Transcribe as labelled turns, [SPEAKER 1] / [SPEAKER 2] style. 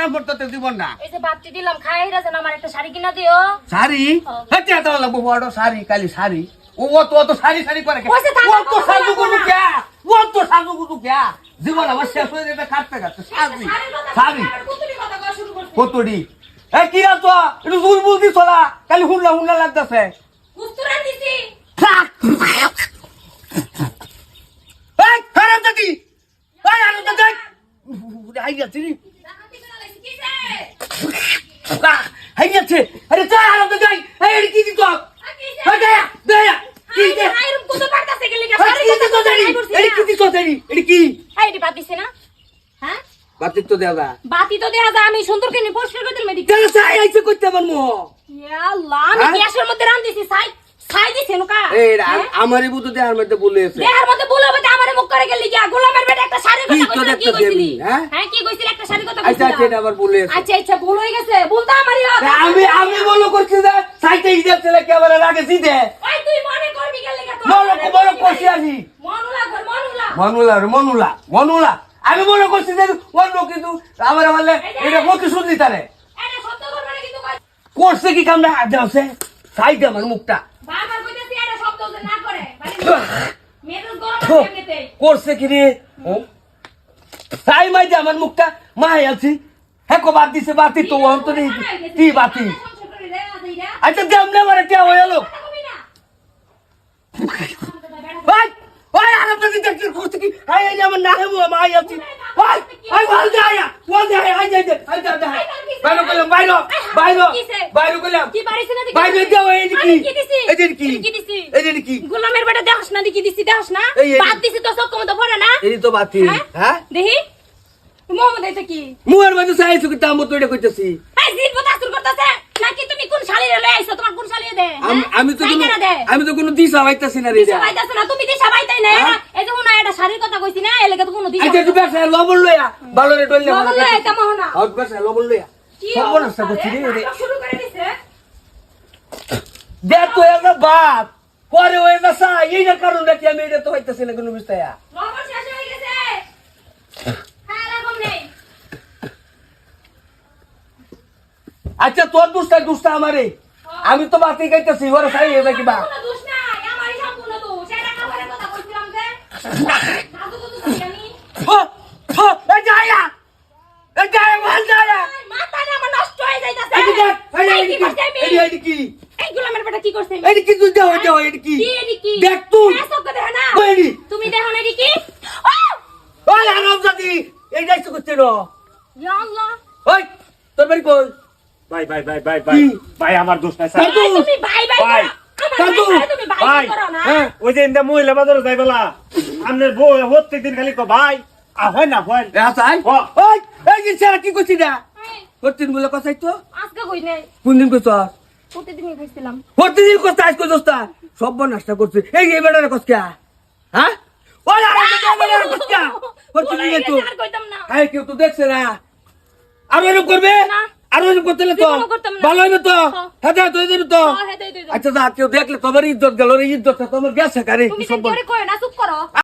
[SPEAKER 1] কাপড় তো জীবন না।
[SPEAKER 2] এই যে বাপটি দিলাম খাই রাখেন আমার একটা শাড়ি কিনা দিও।
[SPEAKER 1] শাড়ি?
[SPEAKER 2] হ্যাঁ।
[SPEAKER 1] হেঁটে এত লাগবো বড় শাড়ি কালি শাড়ি। ও তো অত শাড়ি শাড়ি করে ও তো সাজু
[SPEAKER 2] না।
[SPEAKER 1] কে? ও তো সাজু গুজু কে? জীবন আমার শেষ হয়ে যাবে কাটতে কাটতে। শাড়ি। শাড়ি। কতডি এ কি আছো? একটু জুল বুল দি চলা। কালি হুন্না হুন্না লাগতেছে। এই খারাপ জাতি এই আনন্দ যাই। হাই যাচ্ছি রে হাই যাচ্ছে আরে চল আনন্দ যাই। এই এর কি দিত? এই দেয়া দেয়া কি দে এই কি দিত জানি? এই কি দিত জানি? এই কি?
[SPEAKER 2] হ্যাঁ?
[SPEAKER 1] বাতিক তো দেয়া
[SPEAKER 2] বাতি তো দেখা যায় আমি সুন্দর কিনে পরিষ্কার করে
[SPEAKER 1] কেন চাই আইছে করতে আমার মো
[SPEAKER 2] ইয়া আল্লাহ আমি
[SPEAKER 1] হ্যাঁ?
[SPEAKER 2] গ্যাসের মধ্যে রান্ধিছি ছাই ছাই দিছি নুকা।
[SPEAKER 1] এই আমারই বুতো দেয়ার মধ্যে বলে আছে
[SPEAKER 2] দেহার মধ্যে বলে মুখ করে গেলি গিয়া গোলামের বেটা একটা শাড়ির
[SPEAKER 1] কি
[SPEAKER 2] কথা কইছিলি?
[SPEAKER 1] হ্যাঁ?
[SPEAKER 2] হ্যাঁ কি কইছিলি একটা শাড়ির কথা
[SPEAKER 1] আচ্ছা আবার বলে
[SPEAKER 2] আচ্ছা আচ্ছা ভুল হয়ে গেছে বলতো আমারই
[SPEAKER 1] আমি আমি বলো করছি যে সাইতে ইদের ছেলে কে বলে
[SPEAKER 2] ওই তুই মনে করবি গেলি গা
[SPEAKER 1] বলো বলো করছি আমি।
[SPEAKER 2] মনুলা ঘর মনুলা।
[SPEAKER 1] মনুলা মনুলা মনুলা। আমি মনে করছি যে অন্য কিন্তু আমার বললে এটা
[SPEAKER 2] কিন্তু কই-
[SPEAKER 1] করছে কি কামটা দেওছে সাইতে আমার মুখটা।
[SPEAKER 2] বারবার কইতেছি এটা শব্দ না করে।
[SPEAKER 1] করছে কি রে তাই মাই যে আমার মুখটা মাই আছি। হ্যাঁ কো বাদ দিছে বাতি তো অন্তরে কি বাতি? আচ্ছা দেমনে মারে কে হয়ে গেল। ভাই ভাই আর আপনি দেখছেন করছে কি আই আমার না আছি। ভাই আই বল দে আয়া বল দে আই যাই দে আই যা দে বাইরে কইলাম বাইরে বাইরে বাইরে কইলাম
[SPEAKER 2] কি পারিস না দেখি?
[SPEAKER 1] বাইরে দে ওই? এই কি
[SPEAKER 2] কি
[SPEAKER 1] কি
[SPEAKER 2] গোলামের বেটা না দিছি না। বাদ দিছি তো চোখ মতো পড়ে না
[SPEAKER 1] এই তো বাতি
[SPEAKER 2] হ্যাঁ?
[SPEAKER 1] হ্যাঁ
[SPEAKER 2] দেখি মোহাম্মদ এটা কি
[SPEAKER 1] মুয়ের মাঝে চাইছো কি তাম তো এটা কইতেছি
[SPEAKER 2] এই জিদ বতা আসুর করতেছে নাকি তুমি কোন শালিরে লই আইছো তোমার কোন শালিয়ে দে
[SPEAKER 1] আমি
[SPEAKER 2] হ্যাঁ?
[SPEAKER 1] তো কোনো আমি তো কোনো দিশা পাইতাছি না রে
[SPEAKER 2] দিশা পাইতাছ না তুমি দিশা পাইতাই না এটা শাড়ির কথা কইছি না এলাকা তো কোনো
[SPEAKER 1] আচ্ছা লবণ লইয়া ভালো রে টইলে
[SPEAKER 2] লবণ লইয়া মোহনা।
[SPEAKER 1] আউট লবণ লইয়া।
[SPEAKER 2] কি
[SPEAKER 1] লবণ
[SPEAKER 2] অবস্থা
[SPEAKER 1] আছে করছি
[SPEAKER 2] রে? শুরু করে দিছে।
[SPEAKER 1] দে তো এর বাপ। ওই না সা এই না কারণ নাকি আমি এটা তো হইতাছি না কোনো বিস্তায়া
[SPEAKER 2] লবণ শেষ হয়ে গেছে। হ্যাঁ নেই।
[SPEAKER 1] আচ্ছা তোর দুষ্টা দুষ্টা আমারে। আমি তো বাতি গাইতেছি ওরে সাই এটা কিবা
[SPEAKER 2] কোনো
[SPEAKER 1] দেখ তুই?
[SPEAKER 2] তুমি দেখো না কি
[SPEAKER 1] ওই আরাম জাতি এই যাইছ করতে র
[SPEAKER 2] ইয়া আল্লাহ
[SPEAKER 1] ওই তোর বাড়ি কই
[SPEAKER 3] ভাই ভাই ভাই ভাই ভাই ভাই আমার দোষ নাই স্যার
[SPEAKER 2] তুমি ভাই ভাই
[SPEAKER 3] ভাই!
[SPEAKER 2] তুমি ভাই ভাই
[SPEAKER 1] হ্যাঁ
[SPEAKER 3] ওই যে ইন্দা মহিলা বাজারে যাই বলা আপনার বউ প্রত্যেক দিন খালি কো ভাই আ হয় না হয়।
[SPEAKER 1] ওই এই যে কি করছিস না প্রতিদিন বলে কথাই তো
[SPEAKER 2] আজকে কই নাই?
[SPEAKER 1] কোন দিন কইছ
[SPEAKER 2] প্রতিদিনই খাইছিলাম।
[SPEAKER 1] প্রতিদিন কথা আজকে দোস্তা সব নষ্ট করছে। এই এই বেটারে কসকা হ্যাঁ? ওই আরে বেটারে কসকা প্রতিদিন
[SPEAKER 2] বলে
[SPEAKER 1] তো
[SPEAKER 2] গেছে, কইতাম না।
[SPEAKER 1] আই কেউ তো দেখছে না। আর এরকম করবে?
[SPEAKER 2] না।
[SPEAKER 1] আর করতে হলে তো। ভালো হবে তো।
[SPEAKER 2] হ্যাঁ।
[SPEAKER 1] হ্যাঁ তো তো।
[SPEAKER 2] হ্যাঁ, হ্যাঁ, দে, দে, দে।
[SPEAKER 1] আচ্ছা যা কেউ দেখলে তোমার ইজ্জত গেল রে ইজ্জতটা তোমার গেছে কারে? সব